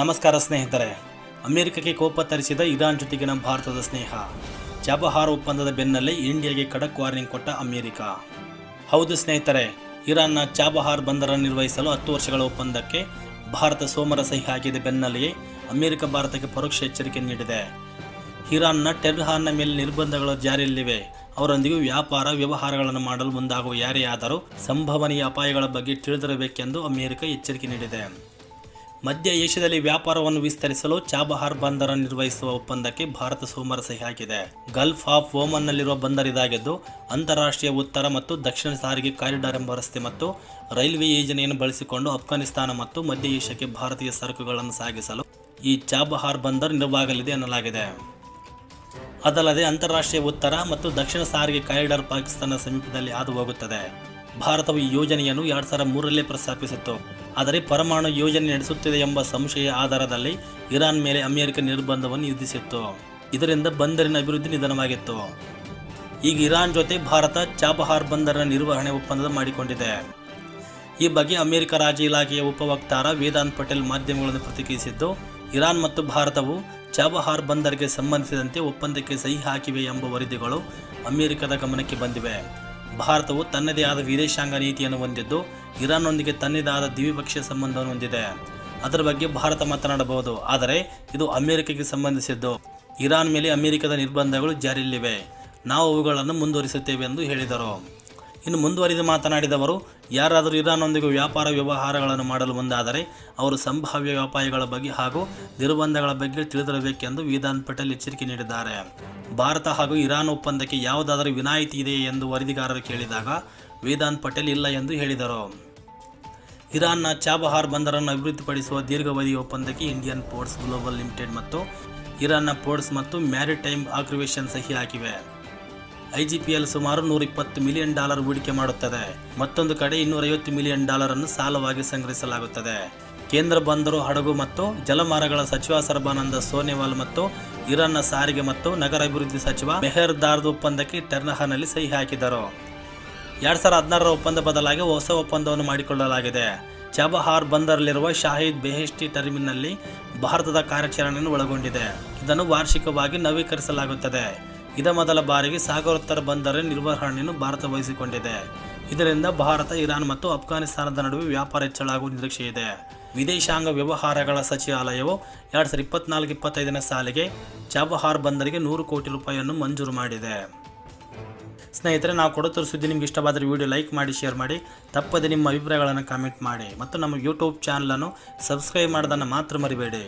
ನಮಸ್ಕಾರ ಸ್ನೇಹಿತರೆ. ಅಮೆರಿಕಕ್ಕೆ ಕೋಪ ತರಿಸಿದ ಇರಾನ್ ಜೊತೆಗಿನ ಭಾರತದ ಸ್ನೇಹ. ಚಾಬಹಾರ್ ಒಪ್ಪಂದದ ಬೆನ್ನಲ್ಲೇ ಇಂಡಿಯಾಗೆ ಖಡಕ್ ವಾರ್ನಿಂಗ್ ಕೊಟ್ಟ ಅಮೆರಿಕ. ಹೌದು ಸ್ನೇಹಿತರೆ, ಇರಾನ್ನ ಚಾಬಹಾರ್ ಬಂದರ ನಿರ್ವಹಿಸಲು ಹತ್ತು ವರ್ಷಗಳ ಒಪ್ಪಂದಕ್ಕೆ ಭಾರತ ಸೋಮರ ಸಹಿ ಹಾಕಿದ ಬೆನ್ನಲ್ಲಿಯೇ ಅಮೆರಿಕ ಭಾರತಕ್ಕೆ ಪರೋಕ್ಷ ಎಚ್ಚರಿಕೆ ನೀಡಿದೆ. ಇರಾನ್ನ ಟೆರ್ಹಾರ್ನ ಮೇಲೆ ನಿರ್ಬಂಧಗಳು ಜಾರಿಯಲ್ಲಿವೆ. ಅವರೊಂದಿಗೆ ವ್ಯಾಪಾರ, ವ್ಯವಹಾರಗಳನ್ನು ಮಾಡಲು ಮುಂದಾಗುವ ಯಾರೇ ಆದರೂ ಸಂಭವನೀಯ ಅಪಾಯಗಳ ಬಗ್ಗೆ ತಿಳಿದಿರಬೇಕೆಂದು ಅಮೆರಿಕ ಎಚ್ಚರಿಕೆ ನೀಡಿದೆ. ಮಧ್ಯ ಏಷ್ಯಾದಲ್ಲಿ ವ್ಯಾಪಾರವನ್ನು ವಿಸ್ತರಿಸಲು ಚಾಬಹಾರ್ ಬಂದರ ನಿರ್ವಹಿಸುವ ಒಪ್ಪಂದಕ್ಕೆ ಭಾರತ ಸೋಮರ ಸಹಿ ಹಾಕಿದೆ. ಗಲ್ಫ್ ಆಫ್ ಓಮನ್ನಲ್ಲಿರುವ ಬಂದರ್ ಇದಾಗಿದ್ದು, ಅಂತಾರಾಷ್ಟ್ರೀಯ ಉತ್ತರ ಮತ್ತು ದಕ್ಷಿಣ ಸಾರಿಗೆ ಕಾರಿಡಾರ್ ಎಂಬ ರಸ್ತೆ ಮತ್ತು ರೈಲ್ವೆ ಯೋಜನೆಯನ್ನು ಬಳಸಿಕೊಂಡು ಅಫ್ಘಾನಿಸ್ತಾನ ಮತ್ತು ಮಧ್ಯ ಏಷ್ಯಾಕ್ಕೆ ಭಾರತೀಯ ಸರಕುಗಳನ್ನು ಸಾಗಿಸಲು ಈ ಚಾಬಹಾರ್ ಬಂದರ್ ನೆರವಾಗಲಿದೆ ಎನ್ನಲಾಗಿದೆ ಅದಲ್ಲದೆ, ಅಂತಾರಾಷ್ಟ್ರೀಯ ಉತ್ತರ ಮತ್ತು ದಕ್ಷಿಣ ಸಾರಿಗೆ ಕಾರಿಡಾರ್ ಪಾಕಿಸ್ತಾನ ಸಮೀಪದಲ್ಲಿ ಹಾದು ಹೋಗುತ್ತದೆ. ಭಾರತವು ಈ ಯೋಜನೆಯನ್ನು ಎರಡು ಸಾವಿರದ ಮೂರರಲ್ಲೇ ಪ್ರಸ್ತಾಪಿಸಿತ್ತು. ಆದರೆ ಪರಮಾಣು ಯೋಜನೆ ನಡೆಸುತ್ತಿದೆ ಎಂಬ ಸಂಶಯ ಆಧಾರದಲ್ಲಿ ಇರಾನ್ ಮೇಲೆ ಅಮೆರಿಕ ನಿರ್ಬಂಧವನ್ನು ವಿಧಿಸಿತ್ತು. ಇದರಿಂದ ಬಂದರಿನ ಅಭಿವೃದ್ಧಿ ನಿಧನವಾಗಿತ್ತು. ಈಗ ಇರಾನ್ ಜೊತೆ ಭಾರತ ಚಾಬಹಾರ್ ಬಂದರಿನ ನಿರ್ವಹಣೆ ಒಪ್ಪಂದ ಮಾಡಿಕೊಂಡಿದೆ. ಈ ಬಗ್ಗೆ ಅಮೆರಿಕ ರಾಜ್ಯ ಇಲಾಖೆಯ ಉಪವಕ್ತಾರ ವೇದಾಂತ್ ಪಟೇಲ್ ಮಾಧ್ಯಮಗಳನ್ನು ಪ್ರತಿಕ್ರಿಯಿಸಿದ್ದು, ಇರಾನ್ ಮತ್ತು ಭಾರತವು ಚಾಬಹಾರ್ ಬಂದರಿಗೆ ಸಂಬಂಧಿಸಿದಂತೆ ಒಪ್ಪಂದಕ್ಕೆ ಸಹಿ ಹಾಕಿವೆ ಎಂಬ ವರದಿಗಳು ಅಮೆರಿಕದ ಗಮನಕ್ಕೆ ಬಂದಿವೆ. ಭಾರತವು ತನ್ನದೇ ಆದ ವಿದೇಶಾಂಗ ನೀತಿಯನ್ನು ಹೊಂದಿದ್ದು, ಇರಾನ್ನೊಂದಿಗೆ ತನ್ನದೇ ಆದ ದ್ವಿಪಕ್ಷೀಯ ಸಂಬಂಧವನ್ನು ಹೊಂದಿದೆ. ಅದರ ಬಗ್ಗೆ ಭಾರತ ಮಾತನಾಡಬಹುದು. ಆದರೆ, ಇದು ಅಮೆರಿಕಕ್ಕೆ ಸಂಬಂಧಿಸಿದ್ದು. ಇರಾನ್ ಮೇಲೆ ಅಮೆರಿಕದ ನಿರ್ಬಂಧಗಳು ಜಾರಿಯಲ್ಲಿವೆ. ನಾವು ಅವುಗಳನ್ನು ಮುಂದುವರಿಸುತ್ತೇವೆ ಎಂದು ಹೇಳಿದರು. ಇನ್ನು ಮುಂದುವರಿದು ಮಾತನಾಡಿದವರು, ಯಾರಾದರೂ ಇರಾನ್ನೊಂದಿಗೆ ವ್ಯಾಪಾರ ವ್ಯವಹಾರಗಳನ್ನು ಮಾಡಲು ಮುಂದಾದರೆ ಅವರು ಸಂಭಾವ್ಯ ವ್ಯಾಪಾರಿಗಳ ಬಗ್ಗೆ ಹಾಗೂ ನಿರ್ಬಂಧಗಳ ಬಗ್ಗೆ ತಿಳಿದಿರಬೇಕೆಂದು ವಿಧಾನ್ ಪಟೇಲ್ ಎಚ್ಚರಿಕೆ ನೀಡಿದ್ದಾರೆ. ಭಾರತ ಹಾಗೂ ಇರಾನ್ ಒಪ್ಪಂದಕ್ಕೆ ಯಾವುದಾದರೂ ವಿನಾಯಿತಿ ಇದೆಯೇ ಎಂದು ವರದಿಗಾರರು ಕೇಳಿದಾಗ ವೇದಾಂತ್ ಪಟೇಲ್ ಇಲ್ಲ ಎಂದು ಹೇಳಿದರು. ಇರಾನ್ನ ಚಾಬಹಾರ್ ಬಂದರನ್ನು ಅಭಿವೃದ್ಧಿಪಡಿಸುವ ದೀರ್ಘಾವಧಿ ಒಪ್ಪಂದಕ್ಕೆ ಇಂಡಿಯನ್ ಪೋರ್ಟ್ಸ್ ಗ್ಲೋಬಲ್ ಲಿಮಿಟೆಡ್ ಮತ್ತು ಇರಾನ್ನ ಪೋರ್ಟ್ಸ್ ಮತ್ತು ಮ್ಯಾರಿಟೈಮ್ ಆಕ್ರಿವೇಶನ್ ಸಹಿ ಹಾಕಿವೆ. ಐಜಿಪಿಎಲ್ ಸುಮಾರು ನೂರ ಇಪ್ಪತ್ತು ಮಿಲಿಯನ್ ಡಾಲರ್ ಹೂಡಿಕೆ ಮಾಡುತ್ತದೆ. ಮತ್ತೊಂದು ಕಡೆ ಇನ್ನೂರೈವತ್ತು ಮಿಲಿಯನ್ ಡಾಲರ್ ಅನ್ನು ಸಾಲವಾಗಿ ಸಂಗ್ರಹಿಸಲಾಗುತ್ತದೆ. ಕೇಂದ್ರ ಬಂದರು ಹಡಗು ಮತ್ತು ಜಲಮಾರ್ಗಗಳ ಸಚಿವ ಸರ್ಬಾನಂದ ಸೋನೆವಾಲ್ ಮತ್ತು ಇರಾನ್ನ ಸಾರಿಗೆ ಮತ್ತು ನಗರ ಅಭಿವೃದ್ಧಿ ಸಚಿವ ಮೆಹರ್ ದಾರ್ದ್ ಒಪ್ಪಂದಕ್ಕೆ ಟೆರ್ನಹಾನಲ್ಲಿ ಸಹಿ ಹಾಕಿದರು. ಎರಡು ಸಾವಿರದ ಹದಿನಾರರ ಒಪ್ಪಂದ ಬದಲಾಗಿ ಹೊಸ ಒಪ್ಪಂದವನ್ನು ಮಾಡಿಕೊಳ್ಳಲಾಗಿದೆ. ಚಬಹಾರ್ ಬಂದರಲ್ಲಿರುವ ಶಾಹಿದ್ ಬೆಹೆಸ್ಟಿ ಟರ್ಮಿನಲ್ಲಿ ಭಾರತದ ಕಾರ್ಯಾಚರಣೆಯನ್ನು ಒಳಗೊಂಡಿದೆ. ಇದನ್ನು ವಾರ್ಷಿಕವಾಗಿ ನವೀಕರಿಸಲಾಗುತ್ತದೆ. ಇದ ಮೊದಲ ಬಾರಿಗೆ ಸಾಗರೋತ್ತರ ಬಂದರ ನಿರ್ವಹಣೆಯನ್ನು ಭಾರತ ವಹಿಸಿಕೊಂಡಿದೆ. ಇದರಿಂದ ಭಾರತ, ಇರಾನ್ ಮತ್ತು ಅಫ್ಘಾನಿಸ್ತಾನದ ನಡುವೆ ವ್ಯಾಪಾರ ಹೆಚ್ಚಳಾಗುವ ನಿರೀಕ್ಷೆ ಇದೆ. ವಿದೇಶಾಂಗ ವ್ಯವಹಾರಗಳ ಸಚಿವಾಲಯವು ಎರಡ್ ಸಾವಿರದ ಇಪ್ಪತ್ನಾಲ್ಕು ಇಪ್ಪತ್ತೈದನೇ ಸಾಲಿಗೆ ಚಾಬಹಾರ್ ಬಂದರಿಗೆ ನೂರು ಕೋಟಿ ರೂಪಾಯಿಯನ್ನು ಮಂಜೂರು ಮಾಡಿದೆ. ಸ್ನೇಹಿತರೆ, ನಾವು ಕೊಡುತ್ತಿರೋ ಸುದ್ದಿ ನಿಮ್ಗೆ ಇಷ್ಟವಾದರೆ ವಿಡಿಯೋ ಲೈಕ್ ಮಾಡಿ, ಶೇರ್ ಮಾಡಿ. ತಪ್ಪದೆ ನಿಮ್ಮ ಅಭಿಪ್ರಾಯಗಳನ್ನು ಕಾಮೆಂಟ್ ಮಾಡಿ. ಮತ್ತು ನಮ್ಮ ಯೂಟ್ಯೂಬ್ ಚಾನಲನ್ನು ಸಬ್ಸ್ಕ್ರೈಬ್ ಮಾಡೋದನ್ನು ಮಾತ್ರ ಮರಿಬೇಡಿ.